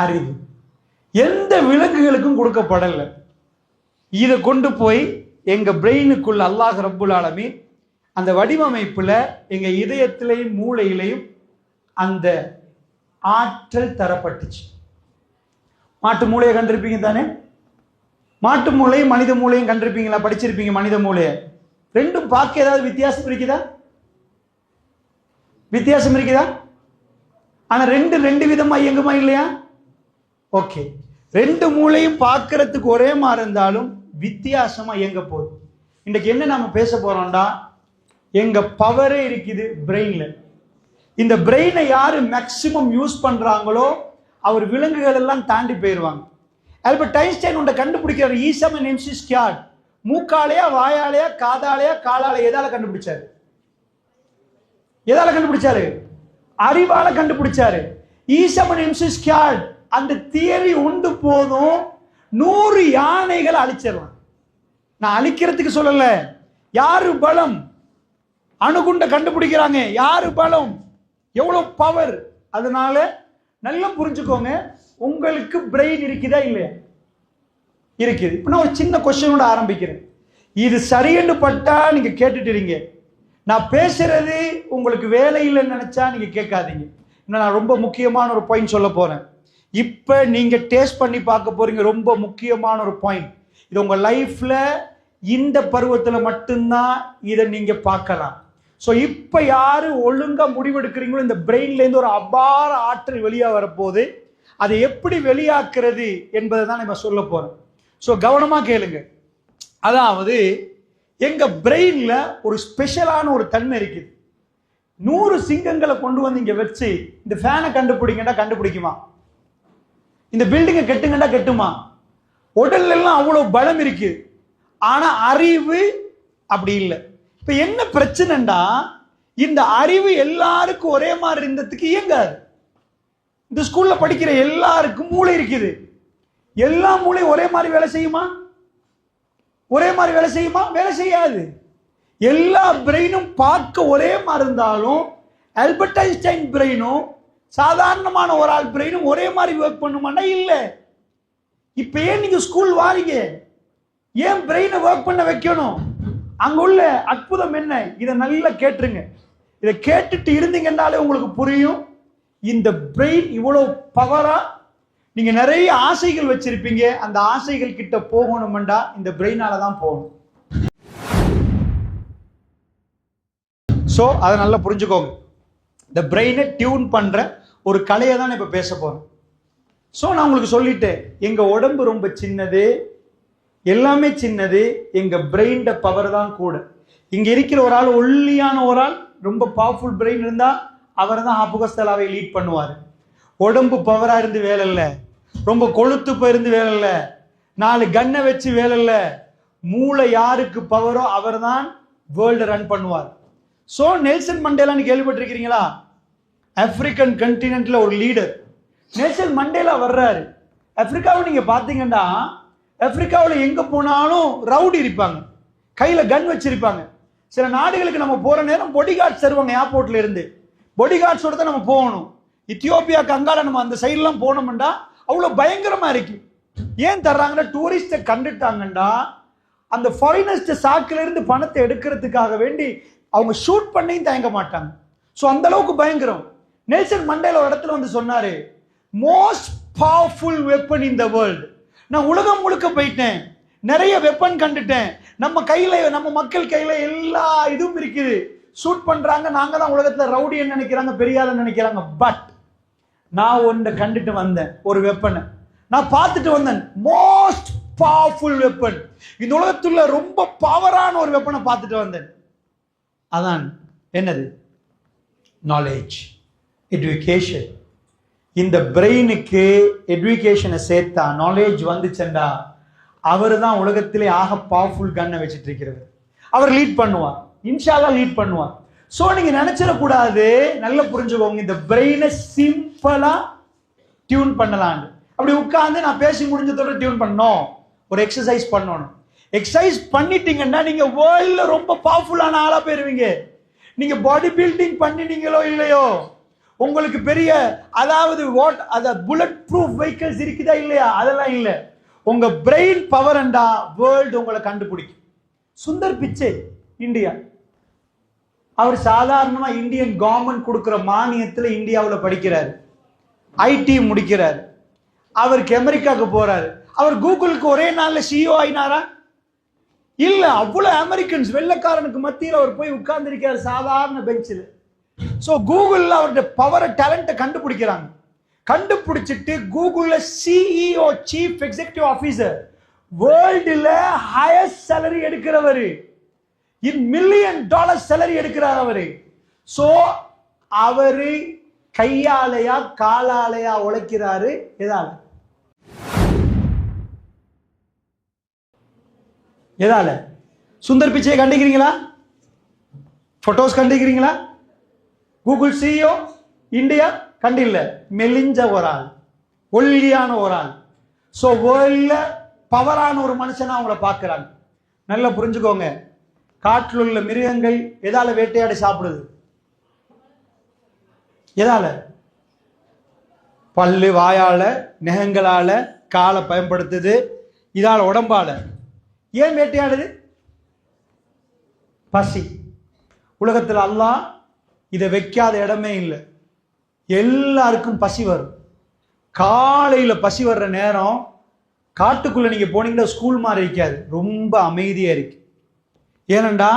அறிவு. எந்த விலங்குகளுக்கும் கொடுக்கப்படலை. இதை கொண்டு போய் எங்கள் பிரெயினுக்குள்ள அல்லாஹ் ரப்புல் ஆலமி அந்த வடிவமைப்பில் எங்கள் இதயத்திலையும் மூளையிலையும் அந்த ஆற்றல் தரப்பட்டுச்சு. மாட்டு மூளையை கண்டிருப்பீங்க தானே? மாட்டு மூளையும் மனித மூளையும் கண்டிருப்பீங்களா? படிச்சிருப்பீங்க மனித மூளையை. ரெண்டும் பார்க்க ஏதாவது வித்தியாசம் இருக்குதா? வித்தியாசம் இருக்குதா? ஆனால் ரெண்டு ரெண்டு விதமாக இயங்குமா இல்லையா? ஓகே. ரெண்டு மூளையும் பார்க்கறதுக்கு ஒரே மாதிரி இருந்தாலும் வித்தியாசமாக இயங்க போகுது. இன்றைக்கு என்ன நம்ம பேச போகிறோம்டா எங்கள் பவரே இருக்குது பிரெயினில் இந்த பிரெயினை யார் மேக்சிமம் யூஸ் பண்ணுறாங்களோ அவர் விலங்குகள் எல்லாம் தாண்டி போயிடுவாங்க ஆல்பர்ட் டைன்ஸ்டைன் உண்டை கண்டுபிடிக்கிறார். ஈசம் நிம்சி ஸ்கியாட் மூக்காலையா வாயாலையா காதாலையா காலாலையா எதால கண்டுபிடிச்சாரு? எதால கண்டுபிடிச்சாரு? அறிவால கண்டுபிடிச்சாரு. ஈசமன் இம்சிஸ்கியாட் அந்த தியரி உண்டு போதும். நூறு யானைகளை அழிச்சிடலாம். நான் அழிக்கிறதுக்கு சொல்லல. யாரு பலம்? அணுகுண்ட கண்டுபிடிக்கிறாங்க. யாரு பலம்? எவ்வளோ பவர் அதனால நல்லா புரிஞ்சுக்கோங்க. உங்களுக்கு பிரெயின் இருக்குதா இல்லையா? இருக்குது. இப்போ நான் ஒரு சின்ன கொஸ்டினோட ஆரம்பிக்கிறேன். இது சரியென்று பட்டா நீங்க கேட்டுட்டு நான் பேசுறது உங்களுக்கு வேலை இல்லைன்னு நினைச்சா நீங்க கேட்காதீங்க. இன்னும் நான் ரொம்ப முக்கியமான ஒரு பாயிண்ட் சொல்ல போறேன். இப்போ நீங்க டேஸ்ட் பண்ணி பார்க்க போறீங்க ரொம்ப முக்கியமான ஒரு பாயிண்ட் இது உங்க லைஃப்ல இந்த பருவத்தில் மட்டும்தான் இதை நீங்க பார்க்கலாம். ஸோ இப்போ யாரு ஒழுங்கா முடிவெடுக்கிறீங்களோ இந்த பிரெயின்லேருந்து ஒரு அபார ஆற்றல் வெளியாக வரப்போகுது. அதை எப்படி வெளியாக்குறது என்பதை தான் நம்ம சொல்ல போறோம். ஸோ கவனமாக கேளுங்க. அதாவது எங்க பிரெயின்ல ஒரு ஸ்பெஷலான ஒரு தன்மை இருக்குது. நூறு சிங்கங்களை கொண்டு வந்து இங்கே வச்சு இந்த ஃபேனை கண்டுபிடிங்கன்னா கண்டுபிடிக்குமா? இந்த பில்டிங்கை கெட்டுங்கண்டா கெட்டுமா? உடல்ல எல்லாம் அவ்வளவு பலம் இருக்கு. ஆனா அறிவு அப்படி இல்லை. இப்ப என்ன பிரச்சனைண்டா? இந்த அறிவு எல்லாருக்கும் ஒரே மாதிரி இருந்ததுக்கு இயங்காது. இந்த ஸ்கூல்ல படிக்கிற எல்லாருக்கும் மூளை இருக்குது. எல்லா மூளையும் ஒரே மாதிரி வேலை செய்யுமா? ஒரே மாதிரி வேலை செய்யுமா? வேலை செய்யாது. எல்லா பிரெயினும் பார்க்க ஒரே மாதிரி இருந்தாலும் ஆல்பர்ட் ஐன்ஸ்டைன் பிரெயினும் சாதாரணமான ஒரு ஆள் பிரெயினும் ஒரே மாதிரி ஒர்க் பண்ணுமானா இல்லை. இப்போ ஏன் நீங்கள் ஸ்கூல் வாரீங்க? ஏன் பிரெயினை ஒர்க் பண்ண வைக்கணும்? அங்கே உள்ள அற்புதம் என்ன? இதை நல்லா கேட்டுருங்க. இதை கேட்டுட்டு இருந்தீங்கன்னாலே உங்களுக்கு புரியும். இந்த பிரெயின் இவ்வளோ பவராக நீங்கள் நிறைய ஆசைகள் வச்சுருப்பீங்க. அந்த ஆசைகள் கிட்ட போகணுமெண்டா இந்த பிரெயினால் தான் போகணும். ஸோ அதை நல்லா புரிஞ்சுக்கோங்க. இந்த பிரெயினை டியூன் பண்ணுற ஒரு கலையை தான் இப்போ பேச போகிறோம் ஸோ நான் உங்களுக்கு சொல்லிட்டேன் எங்கள் உடம்பு ரொம்ப சின்னது எல்லாமே சின்னது எங்கள் பிரெயின்ட பவர் தான் கூட. இங்கே இருக்கிற ஒரு ஆள் ஒல்லியான ஒரு ஆள் ரொம்ப பவர்ஃபுல் பிரெயின் இருந்தால் அவர் தான் அபுகஸ்தலாவை லீட் பண்ணுவார். உடம்பு பவராக இருந்து வேலை இல்லை. ரொம்ப கொழுத்து போயிருந்து வேலை இல்லை. நாலு கன்னை வச்சு வேலை இல்லை. மூளை யாருக்கு பவரோ அவர் தான் வேர்ல்டு ரன் பண்ணுவார். ஸோ நெல்சன் மண்டேலான்னு கேள்விப்பட்டிருக்கிறீங்களா? ஆப்பிரிக்கன் கண்டினென்ட்ல ஒரு லீடர் நெல்சன் மண்டேலா வர்றாரு. ஆப்பிரிக்காவை நீங்க பாத்தீங்கன்னா ஆப்பிரிக்காவில் எங்க போனாலும் ரவுடி இருப்பாங்க. கையில கன் வச்சிருப்பாங்க. சில நாடுகளுக்கு நம்ம போற நேரம் பொடி கார்ட்ஸ் தருவாங்க ஏர்போர்ட்ல இருந்து. பொடி கார்ட்ஸோட தான் நம்ம போகணும். இத்தியோப்பியா கங்கால நம்ம அந்த சைட்லாம் போனோம்டா அவ்வளோ பயங்கரமா இருக்கு. ஏன் தர்றாங்கன்னா டூரிஸ்ட்டை கண்டுட்டாங்கண்டா அந்த ஃபாரினர்ஸ்ட் சாக்கில இருந்து பணத்தை எடுக்கிறதுக்காக வேண்டி அவங்க ஷூட் பண்ணியும் தயங்க மாட்டாங்க. ஸோ அந்த அளவுக்கு பயங்கரம். நெல்சன் மண்டேல ஒரு இடத்துல வந்து சொன்னாரு most powerful weapon in the world நான் உலகம் முழுக்க போயிட்டேன். நிறைய வெப்பன் கண்டுட்டேன். நம்ம கையில நம்ம மக்கள் கையில் எல்லா இதுவும் இருக்குது. ஷூட் பண்ணுறாங்க நாங்கள் தான் உலகத்தில் ரவுடின்னு நினைக்கிறாங்க பெரிய ஆளுன்னு நினைக்கிறாங்க. பட் நான் ஒன்றை கண்டுட்டு வந்தேன் ஒரு வெப்பனை நான் பார்த்துட்டு வந்தேன் மோஸ்ட் பவர்ஃபுல் வெப்பன் இந்த உலகத்துள்ள ரொம்ப பவரான ஒரு வெப்பனை பார்த்துட்டு வந்தேன். அதான் என்னது? நாலேஜ் எஜுகேஷன் இந்த பிரெயினுக்கு எஜுகேஷனை சேர்த்தா நாலேஜ் வந்துச்சண்டா அவர் தான் உலகத்திலே ஆக பவர்ஃபுல் கன்னை வச்சுட்டு இருக்கிறவர் அவர் லீட் பண்ணுவார். இன்ஷாலா லீட் பண்ணுவார். ஸோ நீங்கள் நினச்சிடக்கூடாது. நல்லா புரிஞ்சுக்கோங்க. இந்த பிரெயினை சிம்பிளாக டியூன் பண்ணலான்னு அப்படி உட்காந்து நான் பேசி முடிஞ்சதோட டியூன் பண்ணோம் ஒரு எக்ஸசைஸ் பண்ணணும். எக்ஸசைஸ் பண்ணிட்டீங்கன்னா நீங்கள் வேர்ல்டில் ரொம்ப பவர்ஃபுல்லான ஆளாக போயிருவீங்க. நீங்கள் பாடி பில்டிங் பண்ணிட்டீங்களோ இல்லையோ? உங்களுக்கு பெரிய அதாவது வாட் அத புல்லட் ப்ரூஃப் வெஹிக்கிள்ஸ் இருக்குதா இல்லையா? அதெல்லாம் இல்லை. உங்க பிரெயின் பவர் அண்டா வேர்ல்டு உங்களை கண்டுபிடிக்கும். சுந்தர் பிச்சை இந்தியா. அவர் சாதாரணமாக இந்தியன் கவர்மெண்ட் கொடுக்குற மானியத்தில் இந்தியாவில் படிக்கிறார். ஐடி முடிக்கிறார். அவருக்கு அமெரிக்காவுக்கு போறாரு. அவர் கூகுளுக்கு ஒரே நாளில் சிஇஓ ஆயினாரா? இல்லை அவ்வளோ அமெரிக்கன்ஸ் வெள்ளக்காரனுக்கு மத்தியில் அவர் போய் உட்கார்ந்திருக்காரு சாதாரண பெஞ்சில் ஸோ கூகுளில் அவருடைய பவரை டேலண்ட்டை கண்டுபிடிக்கிறாங்க. கண்டுபிடிச்சிட்டு கூகுளில் சிஇஓ சீஃப் எக்ஸிகூட்டிவ் ஆஃபீஸர் வேர்ல்டில் ஹையஸ்ட் சேலரி எடுக்கிறவர். இன் மில்லியன் டாலர் சேலரி எடுக்கிறார் அவர். ஸோ அவர் கையாலையா காலாலையா உழைக்கிறாரு எதால? எதால? சுந்தர் பிச்சையை கண்டிக்கிறீங்களா? ஃபோட்டோஸ் கண்டிக்கிறீங்களா? கூகுள் சிஇஓ இந்தியா கண்டில்ல. மெலிஞ்ச ஒரு ஆள். ஒல்லியான ஒரு ஆள். ஸோ வேர்ல்டில் பவரான ஒரு மனுஷனாக அவங்கள பார்க்குறாங்க. நல்லா புரிஞ்சுக்கோங்க. காட்டில் உள்ள மிருகங்கள் எதால வேட்டையாடி சாப்பிடுது? எதால? பல்லு வாயால் நெகங்களால் காலை பயன்படுத்துது. இதால் உடம்பால். ஏன் வேட்டையாடுது? பசி. உலகத்தில் அல்லாஹ் இதை வைக்காத இடமே இல்லை. எல்லாருக்கும் பசி வரும். காலையில் பசி வர்ற நேரம் காட்டுக்குள்ளே நீங்கள் போனீங்கன்னா ஸ்கூல் மாதிரி இருக்காது. ரொம்ப அமைதியாக இருக்கு. ஏனண்டா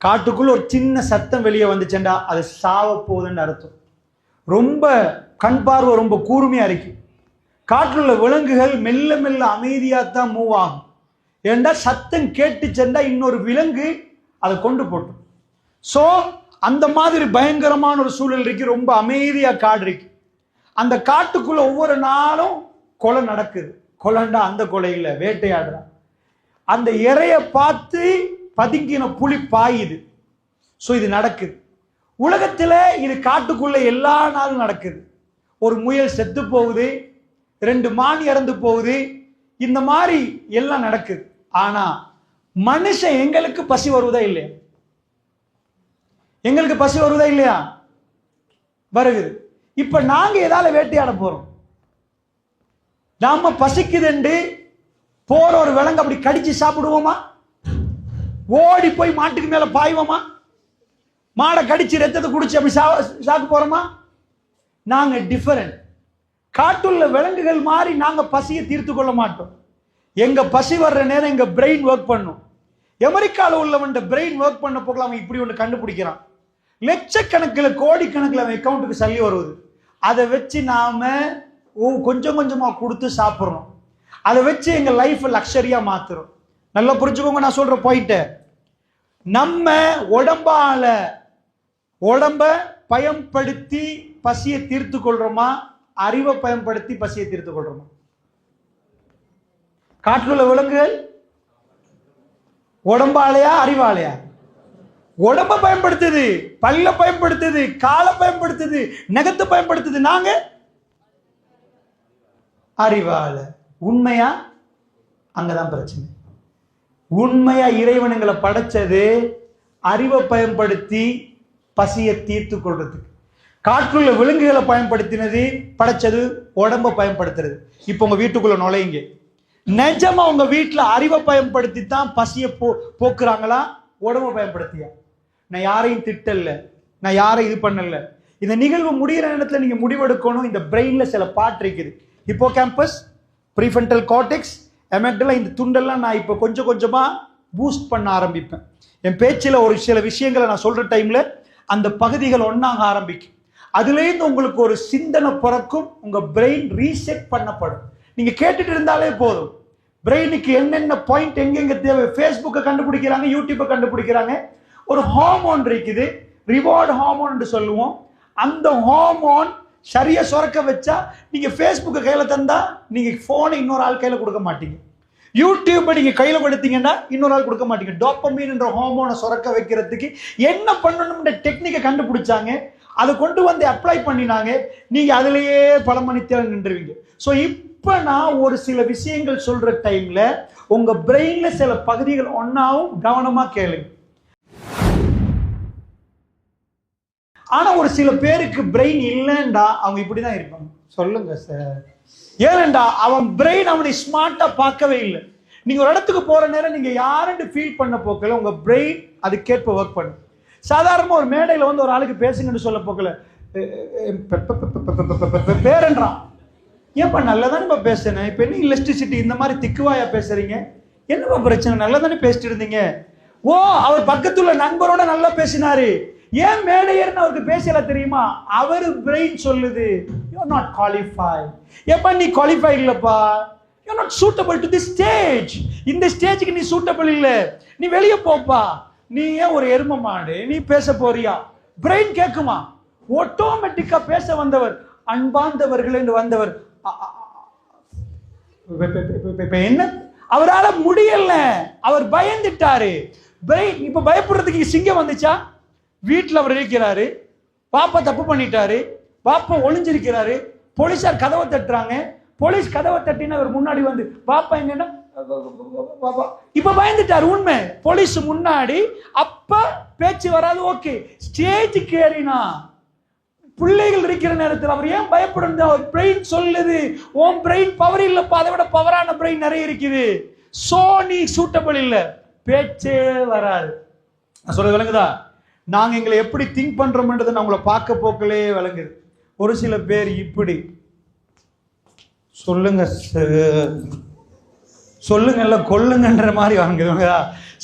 காட்டுக்குள்ள ஒரு சின்ன சத்தம் வெளியே வந்துச்சேன்டா அது சாவ போகுதுன்னு அர்த்தம். ரொம்ப கண் பார்வை ரொம்ப கூர்மையாக இருக்கு. காட்டில் உள்ள விலங்குகள் மெல்ல மெல்ல அமைதியாக தான் மூவ் ஆகும். ஏண்டா சத்தம் கேட்டுச்சேன்டா இன்னொரு விலங்கு அதை கொண்டு போட்டோம். ஸோ அந்த மாதிரி பயங்கரமான ஒரு சூழல் இருக்கு ரொம்ப அமைதியாக காடு இருக்கு. அந்த காட்டுக்குள்ள ஒவ்வொரு நாளும் கொலை நடக்குது. கொலண்டா அந்த கொலை வேட்டையாடுறான். அந்த இறைய பார்த்து பதுங்கின புலி பாயுது. ஸோ இது நடக்குது. உலகத்தில் இது காட்டுக்குள்ளே எல்லா நாளும் நடக்குது. ஒரு முயல் செத்து போகுது ரெண்டு மான் இறந்து போகுது இந்த மாதிரி எல்லாம் நடக்குது. ஆனால் மனுஷன் எங்களுக்கு பசி வருவதா இல்லையா? எங்களுக்கு பசி வருவதா இல்லையா? வருகுது. இப்ப நாங்க ஏதாவது வேட்டையாட போறோம்? நாம பசிக்குதுண்டு போற ஒரு விலங்கு அப்படி கடிச்சு சாப்பிடுவோமா? ஓடி போய் மாட்டுக்கு மேல பாய்வோமா? மாடை கடிச்சு ரத்தத்தை குடிச்சு அப்படி சா சாக்கு போறோமா? நாங்க டிஃபரண்ட் காட்டுள்ள விலங்குகள் மாதிரி நாங்க பசியை தீர்த்து கொள்ள மாட்டோம். எங்க பசி வர்ற நேரம் எங்க பிரெயின் ஒர்க் பண்ணும். அமெரிக்காவில் உள்ளவன் பிரெயின் ஒர்க் பண்ண போகலாம் இப்படி ஒன்று கண்டுபிடிக்கிறான். லட்சக்கணக்கில் கோடிக்கணக்கில் அவன் அக்கௌண்ட்டுக்கு சல்லி வருவது. அதை வச்சு நாம் கொஞ்சம் கொஞ்சமாக கொடுத்து சாப்பிட்றோம். அதை வச்சு எங்கள் லைஃப்பை லக்ஷரியாக மாற்றுறோம் நல்லா புரிஞ்சுக்கோங்க நான் சொல்கிற போயிட்டு நம்ம உடம்பால உடம்ப பயன்படுத்தி பசியை தீர்த்து கொள்கிறோமா அறிவை பயன்படுத்தி பசியை தீர்த்து கொள்கிறோமா காட்டில் உள்ள விலங்குகள்? உடம்பாலையா அறிவாலையா? உடம்ப பயன்படுத்துது பல்ல பயன்படுத்துது காலை பயன்படுத்துது நகத்தை பயன்படுத்துது. நாங்க அறிவால. உண்மையா? அங்கதான் பிரச்சனை. உண்மையா இறைவனுங்களை படைச்சது அறிவை பயன்படுத்தி பசியை தீர்த்து கொள்றதுக்கு. காற்றுள்ள விலங்குகளை பயன்படுத்தினது படைச்சது உடம்ப பயன்படுத்துறது. இப்போ உங்க வீட்டுக்குள்ள நுழையுங்க. நிஜமா உங்க வீட்டில் அறிவை பயன்படுத்தி தான் பசியை போ போக்குறாங்களா? உடம்ப பயன்படுத்தியா? நான் யாரையும் திட்டல நான் யாரையும் இது பண்ணல. இந்த நிகழ்வு முடிகிற நேரத்தில் நீங்கள் முடிவெடுக்கணும். இந்த பிரெயினில் சில பாட் இருக்குது. இப்போ கேம்பஸ் ப்ரீஃபென்டல் கார்டெக்ஸ் எமெக்டெல்லாம் இந்த துண்டெல்லாம் நான் இப்போ கொஞ்சம் கொஞ்சமாக பூஸ்ட் பண்ண ஆரம்பிப்பேன். என் பேச்சில் ஒரு சில விஷயங்களை நான் சொல்கிற டைமில் அந்த பகுதிகள் ஒன்றாக ஆரம்பிக்கும். அதுலேருந்து உங்களுக்கு ஒரு சிந்தனை பிறக்கும். உங்கள் பிரெயின் ரீசெட் பண்ணப்படும். நீங்கள் கேட்டுட்டு இருந்தாலே போதும். பிரெயினுக்கு என்னென்ன பாயிண்ட் எங்கெங்க தேவை? ஃபேஸ்புக்கை கண்டுபிடிக்கிறாங்க யூடியூப்பை கண்டுபிடிக்கிறாங்க. ஒரு ஹார்மோன் இருக்குது. ரிவார்டு ஹார்மோன் சொல்லுவோம். அந்த ஹார்மோன் சரியாக சுரக்க வச்சா நீங்கள் ஃபேஸ்புக்கை கையில் தந்தா நீங்கள் ஃபோனை இன்னொரு ஆள் கையில் கொடுக்க மாட்டீங்க. யூடியூப்பை நீங்கள் கையில் கொடுத்தீங்கன்னா இன்னொரு ஆள் கொடுக்க மாட்டீங்க. டோப்பமீன் என்ற ஹார்மோனை சுரக்க வைக்கிறதுக்கு என்ன பண்ணணும்ன்ற டெக்னிக்கை கண்டுபிடிச்சாங்க. அதை கொண்டு வந்து அப்ளை பண்ணினாங்க. நீங்கள் அதிலேயே பல மணித்தேரம் நின்றுவீங்க. ஸோ இப்போ நான் ஒரு சில விஷயங்கள் சொல்கிற டைமில் உங்கள் பிரெயினில் சில பகுதிகள் ஒன்றாவும் கவனமாக கேளுங்க. ஆனால் ஒரு சில பேருக்கு பிரெயின் இல்லைண்டா அவங்க இப்படி தான் இருப்பாங்க. சொல்லுங்க சார் ஏனண்டா அவன் பிரெயின் அவனை ஸ்மார்ட்டாக பார்க்கவே இல்லை. நீங்கள் ஒரு இடத்துக்கு போகிற நேரம் நீங்கள் யாருன்னு ஃபீல் பண்ண போக்கல உங்கள் பிரெயின் அதுக்கேற்ப ஒர்க் பண்ணும். சாதாரணமாக ஒரு மேடையில் வந்து ஒரு ஆளுக்கு பேசுங்கன்னு சொல்ல போக்கல. பேரன்றான் ஏன்பா நல்லா தானேப்பா பேசுனேன் இப்போ என்ன எலக்ட்ரிசிட்டி இந்த மாதிரி திக்குவாயா பேசுறீங்க? என்னப்பா பிரச்சனை? நல்லா தானே பேசிட்டு இருந்தீங்க? ஓ அவர் பக்கத்துள்ள நண்பரோட நல்லா பேசினாரு. ஏன் மேடையர்னு அவருக்கு பேசல தெரியுமா? அவர் பிரெயின் சொல்லுது யூ நாட் குவாலிஃபை ஏப்பா நீ குவாலிஃபை இல்லப்பா. You not suitable to the stage இந்த ஸ்டேஜுக்கு நீ சூட்டபிள் இல்ல. நீ வெளியே போப்பா. நீ ஏன் ஒரு எரும மாடு? நீ பேச போறியா? பிரெயின் கேட்குமா ஆட்டோமேட்டிக்கா பேச வந்தவர் அன்பார்ந்தவர்கள் என்று வந்தவர். என்ன? அவரால் முடியல. அவர் பயந்துட்டாரு. இப்ப பயப்படுறதுக்கு சிங்கம் வந்துச்சா? வீட்டில் அவர் இருக்கிறாரு பாப்பா தப்பு பண்ணிட்டாரு பாப்பா ஒளிஞ்சிருக்கிறாரு போலீஸார் கதவை தட்டுறாங்க போலீஸ் கதவை தட்டினா அவர் முன்னாடி வந்து பாப்பா என்னன்னா பாப்பா. இப்ப பயந்துட்டாரு உண்மை. போலீஸ் முன்னாடி அப்ப பேச்சு வராது ஓகே. ஸ்டேஜுக்கு ஏறினா பிள்ளைகள் இருக்கிற நேரத்தில் அவர் ஏன் பயப்படணும் அவர் பிரெயின் சொல்லுது. ஓம் பிரெயின் பவர் இல்லைப்பா அதை விட பவரான பிரெயின் நிறைய இருக்குது. சோ நீ சூட்டபிள் இல்லை. பேச்சே வராது. நான் சொல்றது விளங்குதா? நாங்கள் எங்களை எப்படி திங்க் பண்ணுறோம்ன்றது நம்மளை பார்க்க போக்கலே விளங்குது. ஒரு சில பேர் இப்படி. சொல்லுங்க சார் சொல்லுங்கல்ல கொல்லுங்கன்ற மாதிரி வாங்குவாங்க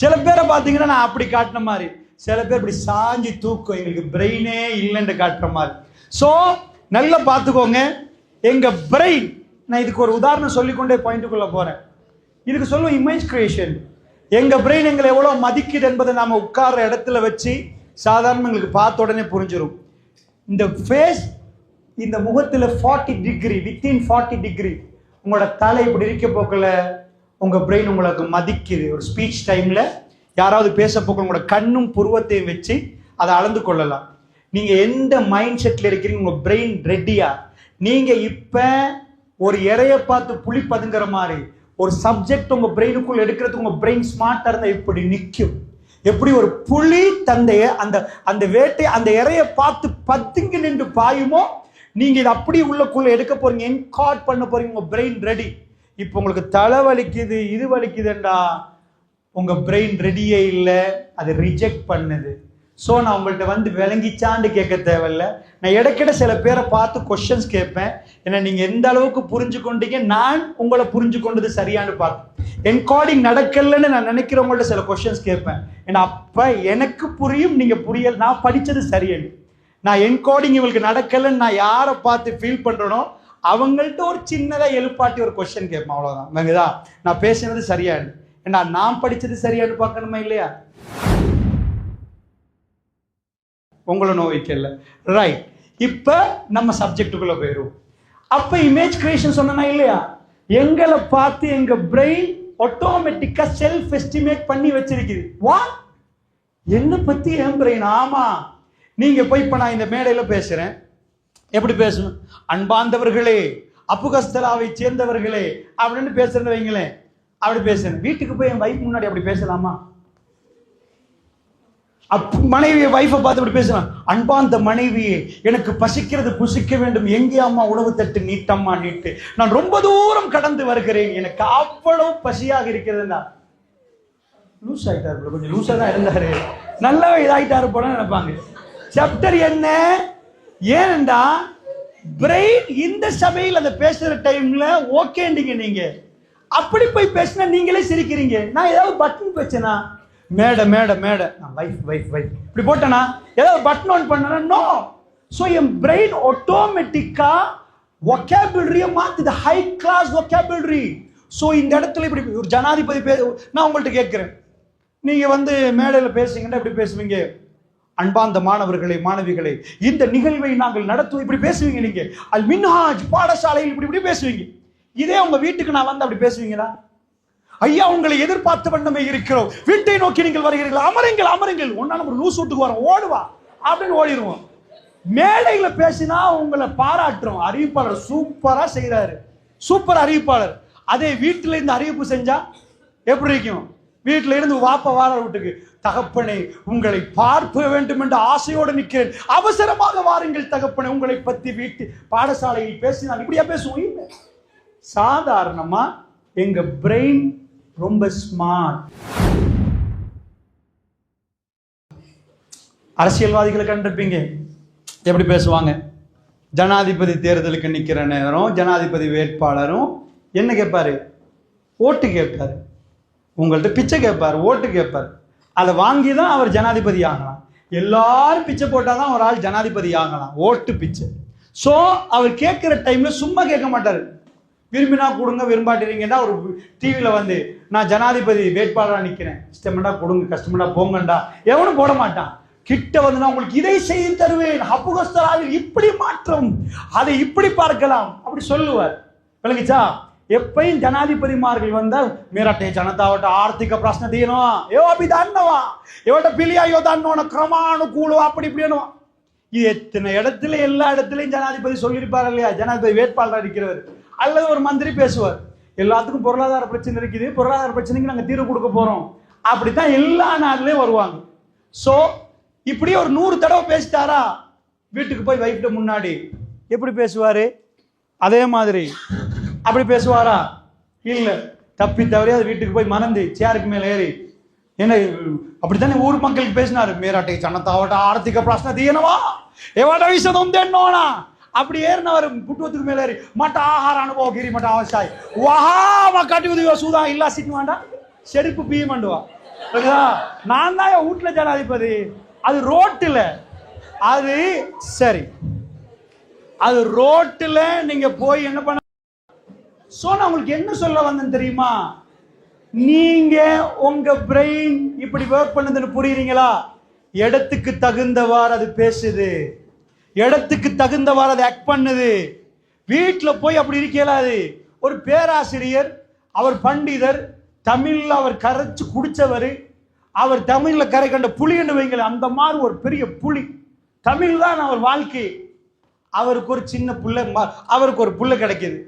சில பேரை பார்த்தீங்கன்னா நான் அப்படி காட்டின மாதிரி. சில பேர் இப்படி சாஞ்சி தூக்கம். எங்களுக்கு பிரெயினே இல்லைன்னு காட்டுற மாதிரி. ஸோ நல்லா பார்த்துக்கோங்க. எங்கள் பிரெயின் நான் இதுக்கு ஒரு உதாரணம் சொல்லிக்கொண்டே பாயிண்ட்டுக்குள்ள போகிறேன் இதுக்கு சொல்லுவோம் இமேஜ் கிரியேஷன் எங்கள் பிரெயின் எங்களை எவ்வளோ மதிக்குது என்பதை நாம் உட்கார்ற இடத்துல வச்சு சாதாரண எங்களுக்கு பார்த்த உடனே புரிஞ்சிடும் இந்த ஃபேஸ் இந்த முகத்தில் ஃபார்ட்டி டிகிரி வித்தின் 40 டிகிரி உங்களோட தலை இப்படி இருக்க போக்கில் உங்கள் பிரெயின் உங்களுக்கு மதிக்குது. ஒரு ஸ்பீச் டைமில் யாராவது பேச போக்கில் உங்களோட கண்ணும் புருவத்தையும் வச்சு அதை அளந்து கொள்ளலாம். நீங்கள் எந்த மைண்ட் செட்டில் இருக்கிறீங்க உங்கள் பிரெயின் ரெடியாக நீங்கள் இப்போ ஒரு இறைய பார்த்து புலி பதுங்குற மாதிரி ஒரு சப்ஜெக்ட் உங்கள் பிரெயினுக்குள்ள எடுக்கிறதுக்கு உங்கள் பிரெயின் ஸ்மார்ட்டாக இருந்தால் இப்படி நிற்கும் எப்படி ஒரு புலி தந்தைய அந்த அந்த வேட்டை அந்த இறைய பார்த்து பதுங்கி நின்று பாயுமோ? நீங்க இதை அப்படியே உள்ளக்குள்ள எடுக்க போறீங்க என்கார்ட் பண்ண போறீங்க உங்க பிரெயின் ரெடி இப்போ உங்களுக்கு தலை வலிக்குது இது வலிக்குதுண்டா. உங்க பிரெயின் ரெடியே இல்லை அது ரிஜெக்ட் பண்ணுது. ஸோ நான் உங்கள்கிட்ட வந்து விளங்கிச்சான்னு கேட்க தேவையில்ல. நான் இடக்கிட சில பேரை பார்த்து கொஷின்ஸ் கேட்பேன். ஏன்னா நீங்கள் எந்த அளவுக்கு புரிஞ்சு கொண்டீங்க நான் உங்களை புரிஞ்சு கொண்டது சரியானு பார்ப்பேன். என்கார்டிங் நடக்கலன்னு நான் நினைக்கிறவங்கள்ட்ட சில கொஷின்ஸ் கேட்பேன். ஏன்னா அப்போ எனக்கு புரியும் நீங்கள் புரியல். நான் படித்தது சரியன்னு நான் என்கோடிங் இவங்களுக்கு நடக்கலைன்னு நான் யாரை பார்த்து ஃபீல் பண்ணுறனோ அவங்கள்ட்ட ஒரு சின்னதாக எழுப்பாட்டி ஒரு கொஸ்டின் கேட்பேன். அவ்வளோதான் வேங்குதா நான் பேசினது சரியானு ஏன்னா நான் படித்தது சரியானு பார்க்கணுமா இல்லையா? உங்களை நோய்க்கல ரைட் இப்போ நம்ம சப்ஜெக்டுக்குள்ளே போயிடுவோம். அப்போ இமேஜ் கிரியேஷன் சொன்னா இல்லையா? எங்களை பார்த்து எங்க பிரெயின் ஆட்டோமேட்டிக்கா செல்ஃப் எஸ்டிமேட் பண்ணி வச்சிருக்குது. வா என்ன பத்தி என் பிரெயின் ஆமா. நீங்க போய் இப்ப நான் இந்த மேடையில் பேசுறேன். எப்படி பேசணும்? அன்பாந்தவர்களே அப்புகஸ்தலாவை சேர்ந்தவர்களே அப்படின்னு பேசுறேன்னு வைங்களேன். அப்படி பேசுறேன். வீட்டுக்கு போய் என் வைஃப் முன்னாடி அப்படி பேசலாமா? அப் மனைவியை வைஃபை பார்த்து இப்படி பேசுகிறான் அன்பாந்த மனைவியே எனக்கு பசிக்கிறது புசிக்க வேண்டும். எங்கே அம்மா உணவு தட்டு? நீட்டம்மா நீட்டு. நான் ரொம்ப தூரம் கடந்து வருகிறேன். எனக்கு அவ்வளவு பசியாக இருக்கிறதுனா லூஸ் ஆயிட்டாரு கொஞ்சம் லூஸாக தான் இருந்தாரு. நல்லா இதாகிட்டாரு போல நினைப்பாங்க. சாப்டர் என்ன? ஏனண்டா பிரெயின் இந்த சபையில் அந்த பேசுகிற டைமில் ஓகேண்டிங்க நீங்கள் அப்படி போய் பேசினா நீங்களே சிரிக்கிறீங்க. நான் ஏதாவது பட்டன் பேச்சேனா மேடை மேடை மேடை. நான் வைஃப் வைஃப் வைஃப் இப்படி போட்டேனா? ஏதாவது பட்டன் ஆன் பண்ணனா? நோ ஸோ என் பிரெயின் ஆட்டோமேட்டிக்கா ஒக்காபுலரியை மாத்துது. ஹை கிளாஸ் ஒக்காபுலரி ஸோ இந்த இடத்துல இப்படி ஒரு ஜனாதிபதி பே நான் உங்கள்கிட்ட கேட்குறேன். நீங்கள் வந்து மேடையில் பேசுங்கன்னா இப்படி பேசுவீங்க? அன்பாந்த மாணவர்களே மாணவிகளே இந்த நிகழ்வை நாங்கள் நடத்துவோம் இப்படி பேசுவீங்க நீங்கள் அல் மின்ஹாஜ் பாடசாலையில் இப்படி இப்படி பேசுவீங்க. இதே உங்கள் வீட்டுக்கு நான் வந்து அப்படி பேசுவீங்களா? ஐயா உங்களை எதிர்பார்த்த வண்ணமே இருக்கிறோம். வீட்டை நோக்கி நீங்கள் வருகிறீர்கள். அமருங்கள் அமருங்கள். ஒன்னா நம்ம லூஸ் வீட்டுக்கு வரோம். ஓடுவா அப்படின்னு ஓடிடுவோம். மேடையில பேசினா உங்களை பாராட்டுறோம். அறிவிப்பாளர் சூப்பரா செய்யறாரு சூப்பர் அறிவிப்பாளர். அதே வீட்டில இருந்து அறிவிப்பு செஞ்சா எப்படி இருக்கும்? வீட்டில இருந்து வாப்ப வாழ வீட்டுக்கு. தகப்பனே உங்களை பார்க்க வேண்டும் என்று ஆசையோடு நிற்கிறேன். அவசரமாக வாருங்கள் தகப்பனே. உங்களை பத்தி வீட்டு பாடசாலையில் பேசினால் இப்படியா பேசுவோம்? சாதாரணமா எங்க பிரெயின் ரொம்ப ஸ்மார்ட் அரசியல்வாதிகளை கண்டிருப்பீங்க. எப்படி பேசுவாங்க? ஜனாதிபதி தேர்தலுக்கு நிற்கிற நேரம் ஜனாதிபதி வேட்பாளரும் என்ன கேட்பார்? ஓட்டு கேட்பார். உங்கள்கிட்ட பிச்சை கேட்பாரு ஓட்டு கேட்பார். அதை வாங்கி தான் அவர் ஜனாதிபதி ஆகலாம். எல்லாரும் பிச்சை போட்டால் தான் ஒரு ஆள் ஜனாதிபதி ஆகலாம். ஓட்டு பிச்சை. ஸோ அவர் கேட்குற டைமில் சும்மா கேட்க மாட்டார். விரும்பினா கொடுங்க விரும்பாட்டிறீங்கன்னா ஒரு டிவியில் வந்து நான் ஜனாதிபதி வேட்பாளராக நிற்கிறேன் இஷ்டமெண்டா கொடுங்க கஷ்டமெண்டா போங்கண்டா. எவனும் போட மாட்டான். கிட்ட வந்து நான் உங்களுக்கு இதை செய்து தருவேன். அப்புகஸ்தராவில் இப்படி மாற்றம் அதை இப்படி பார்க்கலாம் அப்படி சொல்லுவார். விளங்குச்சா? எப்பயும் ஜனாதிபதிமார்கள் வந்தால் మీరటే ஜனதாவோட ఆర్థిక ప్రశ్న తీయనో ఏవో అభి దాన్నవా ఎవట పిలియాయో దాన్నోన క్రమానుకూలు அப்படி இப்படினோ இது எத்தனை இடத்துல எல்லா இடத்துலையும் ஜனாதிபதி சொல்லியிருப்பார் இல்லையா? ஜனாதிபதி வேட்பாளராக இருக்கிறவர் அல்லது ஒரு மந்திரி பேசுவார் எல்லாத்துக்கும் பொருளாதார பிரச்சனை இருக்குது பொருளாதார பிரச்சனைக்கு நாங்கள் தீர்வு கொடுக்க போகிறோம் அப்படித்தான் எல்லா நாட்டிலையும் வருவாங்க. ஸோ இப்படியே ஒரு நூறு தடவை பேசிட்டாரா? வீட்டுக்கு போய் வைஃப்ட முன்னாடி. எப்படி பேசுவார்? அதே மாதிரி. அப்படி பேசுவாரா? இல்லை. தப்பி தவறி அது வீட்டுக்கு போய் மறந்து சேருக்கு மேலே ஏறி. என்ன அப்படித்தானே ஊர் மக்களுக்கு பேசினாரு? மேராட்டை சனத்தாவட்ட ஆர்த்திக பிரச்சனை தீயனவா எவாட விஷயம் தென்னோனா? அப்படி ஏறினவர் புட்டுவத்துக்கு மேலே ஏறி மட்ட ஆகார அனுபவ கிரி மட்ட அவசாய் வஹாம கட்டி உதவியோ சூதா இல்லா சிட்டு வேண்டாம் செருப்பு பிய மாண்டுவா. நான் தான் என் வீட்டில் ஜனாதிபதி. அது ரோட்டில். அது சரி. அது ரோட்டில் நீங்கள் போய் என்ன பண்ண ஸோ நான் உங்களுக்கு என்ன சொல்ல வந்தேன் தெரியுமா? நீங்கள் உங்கள் பிரெயின் இப்படி ஒர்க் பண்ணுதுன்னு புரியுறீங்களா? இடத்துக்கு தகுந்தவாறு அது பேசுது. இடத்துக்கு தகுந்தவாறு அதை ஆக்ட் பண்ணுது. வீட்டில் போய் அப்படி இருக்கலாது ஒரு பேராசிரியர் அவர் பண்டிதர் தமிழில் அவர் கரைச்சி குடித்தவர் அவர் தமிழில் கரை கண்ட புலின்னு வைங்களேன் அந்த மாதிரி ஒரு பெரிய புலி. தமிழ் தான் அவர் வாழ்க்கை. அவருக்கு ஒரு சின்ன புள்ள அவருக்கு ஒரு புள்ள கிடைக்கிது.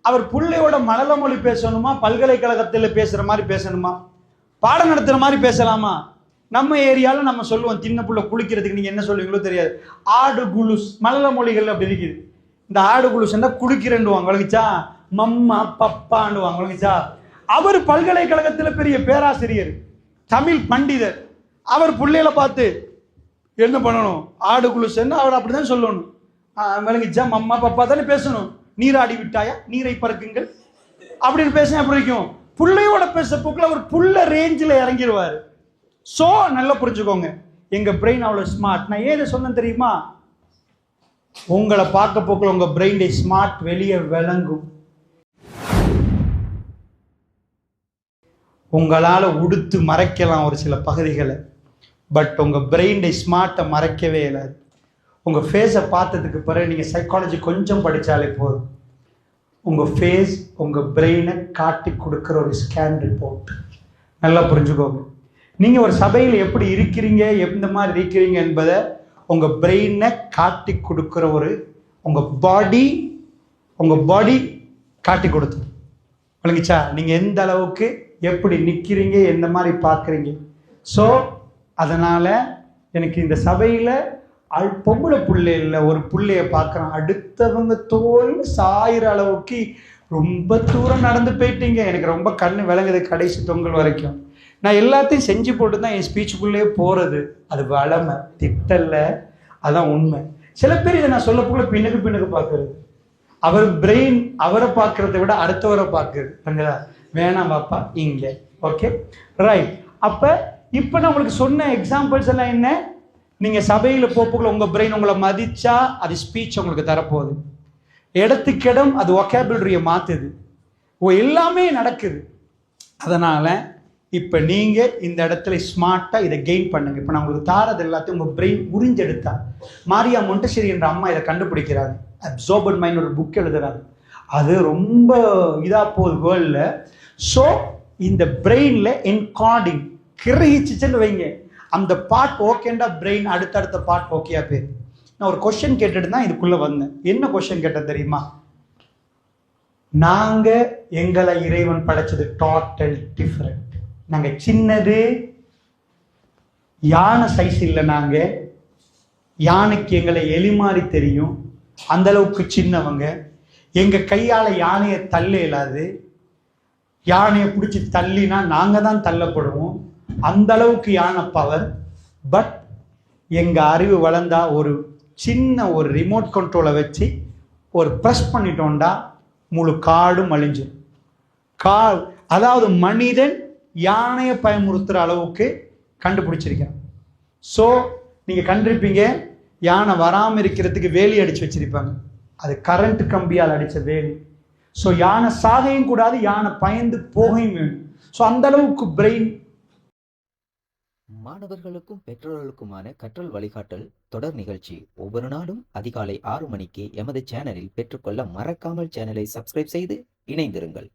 அவர் பிள்ளையோட மலல மொழி பேசணுமா? பல்கலைக்கழகத்தில் பேசுகிற மாதிரி பேசணுமா? பாடம் நடத்துகிற மாதிரி பேசலாமா? நம்ம ஏரியாவில் நம்ம சொல்லுவோம் சின்ன புள்ள குளிக்கிறதுக்கு நீங்கள் என்ன சொல்லுவீங்களோ தெரியாது. ஆடு குலுஸ் மல்ல மொழிகள் அப்படி இருக்குது. இந்த ஆடு குலுசுன்னா குளிக்கிறேன்டுவாங்க வழங்கிச்சா மம்மா பப்பாண்டுவாங்க வழங்கிச்சா அவர் பல்கலைக்கழகத்தில் பெரிய பேராசிரியர் தமிழ் பண்டிதர். அவர் பிள்ளைகளை பார்த்து என்ன பண்ணணும்? ஆடு குலுசுன்னு அவர் அப்படிதான் சொல்லணும். ஆஹ் விளங்கிச்சா? மம்மா பப்பா தானே பேசணும். நீராடி விட்டாயா? நீரை பறக்குங்கள். அப்படின்னு பேசினா எப்படி இருக்கும்? புள்ளையோட பேச போக்கில் அவர் புள்ள ரேஞ்சில் இறங்கிடுவார் ஸோ நல்லா புரிஞ்சுக்கோங்க. எங்கள் பிரெயின் அவ்வளோ ஸ்மார்ட் நான் ஏதை சொன்னேன் தெரியுமா? உங்களை பார்க்க போக்கில் உங்கள் பிரெயின் ஸ்மார்ட் வெளியே விளங்கும். உங்களால் உடுத்து மறைக்கலாம் ஒரு சில பகுதிகளை. பட் உங்கள் பிரெயின் ஸ்மார்ட்டை மறைக்கவே இல்லை உங்கள் ஃபேஸை பார்த்ததுக்கு பிறகு நீங்கள் சைக்காலஜி கொஞ்சம் படித்தாலே போதும். உங்கள் ஃபேஸ் உங்கள் பிரெயினை காட்டி கொடுக்குற ஒரு ஸ்கேன் ரிப்போர்ட் நல்லா புரிஞ்சுக்கோங்க. நீங்கள் ஒரு சபையில் எப்படி இருக்கிறீங்க எந்த மாதிரி இருக்கிறீங்க என்பதை உங்கள் பிரெயினை காட்டி கொடுக்குற ஒரு உங்கள் பாடி உங்கள் பாடி காட்டி கொடுத்து விளங்குச்சா? நீங்கள் எந்த அளவுக்கு எப்படி நிற்கிறீங்க எந்த மாதிரி பார்க்குறீங்க? ஸோ அதனால் எனக்கு இந்த சபையில் அல் பொம்பளை புள்ளை இல்லை ஒரு புள்ளையை பார்க்குறேன். அடுத்தவங்க தோல் சாயிற அளவுக்கு ரொம்ப தூரம் நடந்து போயிட்டீங்க. எனக்கு ரொம்ப கண்ணு விளங்குது கடைசி தொங்கல் வரைக்கும். நான் எல்லாத்தையும் செஞ்சு போட்டு தான் என் ஸ்பீச்சுக்குள்ளேயே போகிறது அது வளமை. திட்டல்ல. அதான் உண்மை. சில பேர் இதை நான் சொல்லக்குள்ள பின்னுக்கு பின்னுக்கு பார்க்கறது. அவர் பிரெயின் அவரை பார்க்கறத விட அடுத்தவரை பார்க்குறது. புரியுதா வேணாம் பாப்பா இங்கே. ஓகே ரைட் அப்போ இப்போ நான் உங்களுக்கு சொன்ன எக்ஸாம்பிள்ஸ் எல்லாம் என்ன? நீங்கள் சபையில் போப்புக்குள்ள உங்கள் பிரெயின் உங்களை மதிச்சா அது ஸ்பீச் உங்களுக்கு தரப்போகுது. இடத்துக்கிடம் அது ஒகேபிளரியை மாற்றுது ஓ எல்லாமே நடக்குது. அதனால் இப்போ நீங்கள் இந்த இடத்துல ஸ்மார்ட்டாக இதை கெயின் பண்ணுங்க. இப்போ நான் உங்களுக்கு தாரது எல்லாத்தையும் உங்கள் பிரெயின் உறிஞ்செடுத்தா மாரியா மொண்டசேரி என்ற அம்மா இதை கண்டுபிடிக்கிறாங்க அப்சோர்பன் மைண்ட் ஒரு புக் எழுதுறாங்க அது ரொம்ப இதாக போகுது வேர்ல்டில் ஸோ இந்த பிரெயினில் என்கார்டிங் கிரகிச்சிச்சுன்னு வைங்க. அந்த பார்ட் ஓகேண்டா பிரெயின் அடுத்தடுத்த பார்ட் ஓகேயா பேர் நான் ஒரு கொஷின் கேட்டுட்டு தான் இதுக்குள்ளே வந்தேன். என்ன கொஷின் கேட்டேன் தெரியுமா? நாங்கள் எங்களை இறைவன் படைச்சது டோட்டல் டிஃப்ரெண்ட் நாங்க சின்னது யானை சைஸ் இல்லை நாங்க. யானைக்கு எங்களை எலி மாதிரி தெரியும். அந்த அளவுக்கு சின்னவங்க. எங்க கையால யானையை தள்ள இயலாது. யானையை பிடிச்சி தள்ளினா நாங்க தான் தள்ளப்படுவோம். அந்த அளவுக்கு யானை பவர் பட் எங்க அறிவு வளர்ந்தா ஒரு சின்ன ஒரு ரிமோட் கண்ட்ரோலை வச்சு ஒரு ப்ரெஸ் பண்ணிட்டோண்டா முழு காடும் அழிஞ்சிடும் கா அதாவது மனிதன் யானையை பயமுறுத்துகிற அளவுக்கு கண்டுபிடிச்சிருக்கான் ஸோ நீங்கள் கண்டிருப்பீங்க யானை வராமல் இருக்கிறதுக்கு வேலி அடித்து வச்சிருப்பாங்க. அது கரண்ட் கம்பியால் அடித்த வேலி. ஸோ யானை சாகையும் கூடாது யானை பயந்து போகையும் வேணும். ஸோ அந்த அளவுக்கு பிரெயின் மாணவர்களுக்கும் பெற்றோர்களுக்குமான கற்றல் வழிகாட்டல் தொடர் நிகழ்ச்சி ஒவ்வொரு நாளும் அதிகாலை ஆறு மணிக்கு எமது சேனலில் பெற்றுக்கொள்ள மறக்காமல் சேனலை சப்ஸ்கிரைப் செய்து இணைந்திருங்கள்.